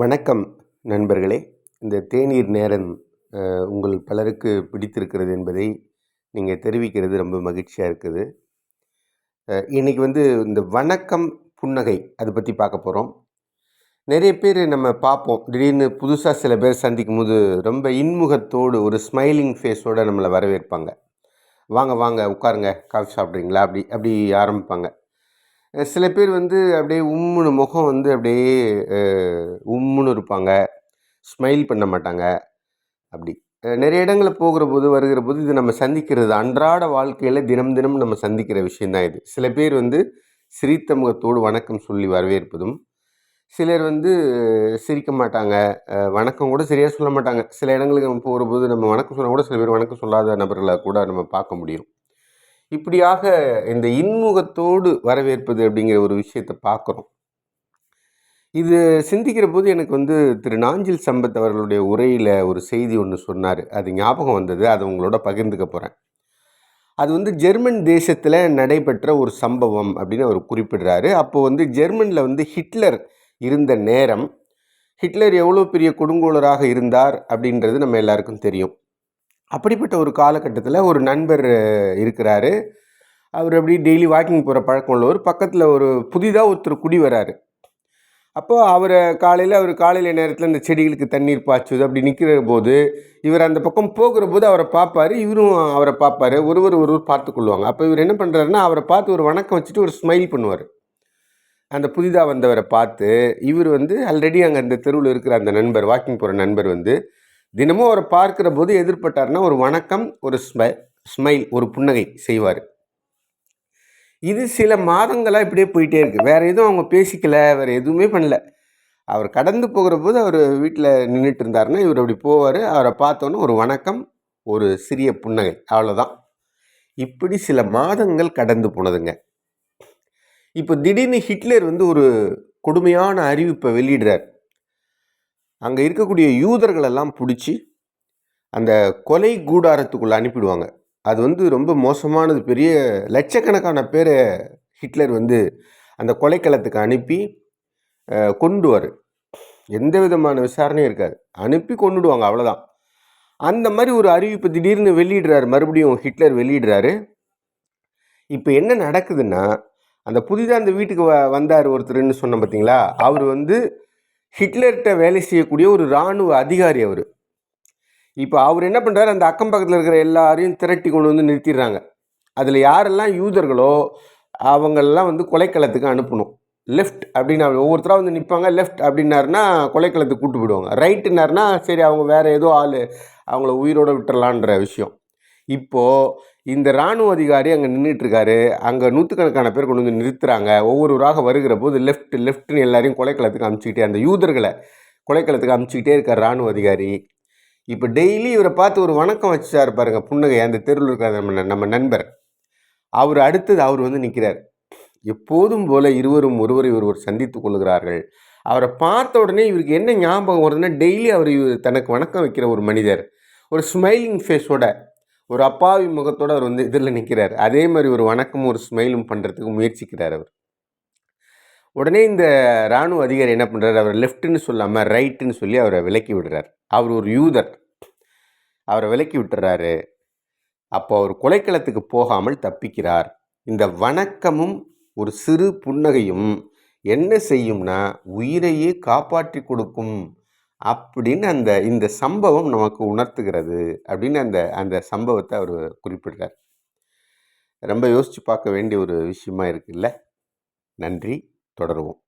வணக்கம் நண்பர்களே. இந்த தேநீர் நேரம் உங்கள் பலருக்கு பிடித்திருக்கிறது என்பதை நீங்கள் தெரிவிக்கிறது ரொம்ப மகிழ்ச்சியாக இருக்குது. இன்றைக்கி வந்து இந்த வணக்கம் புன்னகை அதை பற்றி பார்க்க போகிறோம் நிறைய பேர் நம்ம பார்ப்போம். திடீர்னு புதுசாக சில பேர் சந்திக்கும் போது ரொம்ப இன்முகத்தோடு ஒரு ஸ்மைலிங் ஃபேஸோடு நம்மளை வரவேற்பாங்க. வாங்க வாங்க உட்காருங்க. காஃபி சாப்பிட்றீங்களா? அப்படி அப்படி ஆரம்பிப்பாங்க. சில பேர் வந்து அப்படியே உம்முன்னு முகம் வந்து அப்படியே உம்முன்னு இருப்பாங்க. ஸ்மைல் பண்ண மாட்டாங்க. அப்படி. நிறைய இடங்களில் போகிற போது வருகிற போது இது நம்ம சந்திக்கிறது அன்றாட வாழ்க்கையில் தினம் தினம் நம்ம சந்திக்கிற விஷயந்தான் இது. சில பேர் வந்து சிரித்த முகத்தோடு வணக்கம் சொல்லி வரவேற்பதும் சிலர் வந்து சிரிக்க மாட்டாங்க. வணக்கம் கூட சரியாக சொல்ல மாட்டாங்க. சில இடங்களுக்கு நம்ம போகிற போது நம்ம வணக்கம் சொன்னால் கூட சில பேர் வணக்கம் சொல்லாத நபர்களை கூட நம்ம பார்க்க முடியும். இப்படியாக இந்த இன்முகத்தோடு வரவேற்பது அப்படிங்கிற ஒரு விஷயத்தை பார்க்குறோம். இது சிந்திக்கிற போது எனக்கு வந்து திரு. நாஞ்சில் சம்பத் அவர்களுடைய உரையில் ஒரு செய்தி ஒன்று சொன்னார். அது ஞாபகம் வந்தது. அதை உங்களோட பகிர்ந்துக்க போகிறேன் அது வந்து ஜெர்மன் தேசத்தில் நடைபெற்ற ஒரு சம்பவம் அப்படின்னு அவர் குறிப்பிடுறாரு. அப்போது வந்து ஜெர்மனில் வந்து ஹிட்லர் இருந்த நேரம் ஹிட்லர் எவ்வளோ பெரிய கொடுங்கோலராக இருந்தார் அப்படின்றது நம்ம எல்லாருக்கும் தெரியும். அப்படிப்பட்ட ஒரு காலகட்டத்தில் ஒரு நண்பர் இருக்கிறாரு. அவர் அப்படி டெய்லி வாக்கிங் போகிற பழக்கம் உள்ளவர். பக்கத்தில் ஒரு புதிதாக ஒருத்தர் குடி வராரு. அப்போது அவரை காலையில் அவர் காலையில் நேரத்தில் அந்த செடிகளுக்கு தண்ணீர் பாய்ச்சுது அப்படி நிற்கிற போது இவர் அந்த பக்கம் போகிற போது அவரை பார்ப்பாரு இவரும் அவரை பார்ப்பாரு ஒருவர் ஒருவர் பார்த்து கொள்வாங்க. அப்போ இவர் என்ன பண்ணுறாருன்னா அவரை பார்த்து ஒரு வணக்கம் வச்சுட்டு ஒரு ஸ்மைல் பண்ணுவார். அந்த புதிதாக வந்தவரை பார்த்து இவர் வந்து ஆல்ரெடி அங்கே அந்த தெருவில் இருக்கிற அந்த நண்பர் வாக்கிங் போகிற நண்பர் வந்து தினமும் அவரை பார்க்குற போது எதிர்பட்டார்னா ஒரு வணக்கம் ஒரு ஸ்மை ஸ்மைல் ஒரு புன்னகை செய்வார். இது சில மாதங்களாக இப்படியே போயிட்டே இருக்குது வேறு எதுவும் அவங்க பேசிக்கல வேறு எதுவுமே பண்ணல. அவர் கடந்து போகிற போது அவர் வீட்டில் நின்றுட்டு இருந்தாருன்னா இவர் அப்படி போவார். அவரை பார்த்தோன்னே ஒரு வணக்கம் ஒரு சிறிய புன்னகை அவ்வளோதான் இப்படி சில மாதங்கள் கடந்து போனதுங்க. இப்போ திடீர்னு ஹிட்லர் வந்து ஒரு கொடுமையான அறிவிப்பை வெளியிடுறார். அங்கே இருக்கக்கூடிய யூதர்களெல்லாம் பிடிச்சி அந்த கொலை கூடாரத்துக்குள்ளே அனுப்பிடுவாங்க. அது வந்து ரொம்ப மோசமானது. பெரிய லட்சக்கணக்கான பேரை ஹிட்லர் வந்து அந்த கொலைக்களத்துக்கு அனுப்பி கொண்டுவார் எந்த விதமான விசாரணையும் இருக்காது. அனுப்பி கொண்டுடுவாங்க அவ்வளோதான் அந்த மாதிரி ஒரு அறிவிப்பு திடீர்னு வெளியிடுறாரு. மறுபடியும் ஹிட்லர் வெளியிடுறாரு. இப்போ என்ன நடக்குதுன்னா அந்த புதிதாக அந்த வீட்டுக்கு வ வந்தார் ஒருத்தர்னு சொன்னேன் பார்த்தீங்களா அவர் வந்து ஹிட்லர்கிட்ட வேலை செய்யக்கூடிய ஒரு இராணுவ அதிகாரி அவர். இப்போ அவர் என்ன பண்ணுறாரு அந்த அக்கம் பக்கத்தில் இருக்கிற எல்லாரையும் திரட்டி கொண்டு வந்து நிறுத்திடுறாங்க. அதில் யாரெல்லாம் யூதர்களோ அவங்களெல்லாம் வந்து கொலைக்களத்துக்கு அனுப்பணும். லெஃப்ட் அப்படின்னு ஒவ்வொருத்தராக வந்து நிற்பாங்க லெஃப்ட் அப்படின்னாருன்னா கொலைக்களத்துக்கு கூட்டு போயிடுவாங்க. ரைட்டுனாருன்னா சரி அவங்க வேறு ஏதோ ஆள் அவங்கள உயிரோடு விட்டுறலான்ற விஷயம். இப்போது இந்த இராணுவ அதிகாரி அங்கே நின்றுட்டுருக்காரு அங்கே நூற்றுக்கணக்கான பேர் கொண்டு வந்து நிறுத்துறாங்க. ஒவ்வொருவராக வருகிற போது லெஃப்ட் லெஃப்ட்னு எல்லாரையும் கொலைக்களத்துக்கு அமுச்சிக்கிட்டே அந்த யூதர்களை கொலைக்களத்துக்கு அமுச்சிக்கிட்டே இருக்கார் இராணுவ அதிகாரி. இப்போ டெய்லி இவரை பார்த்து ஒரு வணக்கம் வச்சார் பாருங்க புன்னகை. அந்த தெருவில் இருக்கிற நம்ம நம்ம நண்பர். அவர் அடுத்தது அவர் வந்து நிற்கிறார் எப்போதும் போல இருவரும் ஒருவரை ஒருவர் சந்தித்து கொள்கிறார்கள். அவரை பார்த்த உடனே இவருக்கு என்ன ஞாபகம் வருதுன்னா டெய்லி அவர் தனக்கு வணக்கம் வைக்கிற ஒரு மனிதர். ஒரு ஸ்மைலிங் ஃபேஸோட ஒரு அப்பாவி முகத்தோடு அவர் வந்து இதில் நிற்கிறார் அதே மாதிரி ஒரு வணக்கமும் ஒரு ஸ்மைலும் பண்ணுறதுக்கு முயற்சிக்கிறார் அவர். உடனே இந்த இராணுவ அதிகாரி என்ன பண்ணுறாரு அவர் லெஃப்ட்டுன்னு சொல்லாமல் ரைட்டுன்னு சொல்லி அவரை விலக்கி விடுறார். அவர் ஒரு யூதர். அவரை விலக்கி விட்டுறாரு. அப்போ அவர் கொலைக்களத்துக்கு போகாமல் தப்பிக்கிறார். இந்த வணக்கமும் ஒரு சிறு புன்னகையும் என்ன செய்யும்னா உயிரையே காப்பாற்றி கொடுக்கும் அப்படின்னு அந்த இந்த சம்பவம் நமக்கு உணர்த்துகிறது அப்படின்னு அந்த அந்த சம்பவத்தை அவர் குறிப்பிடுறார். ரொம்ப யோசித்து பார்க்க வேண்டிய ஒரு விஷயமா இருக்குல்ல? நன்றி. தொடருவோம்.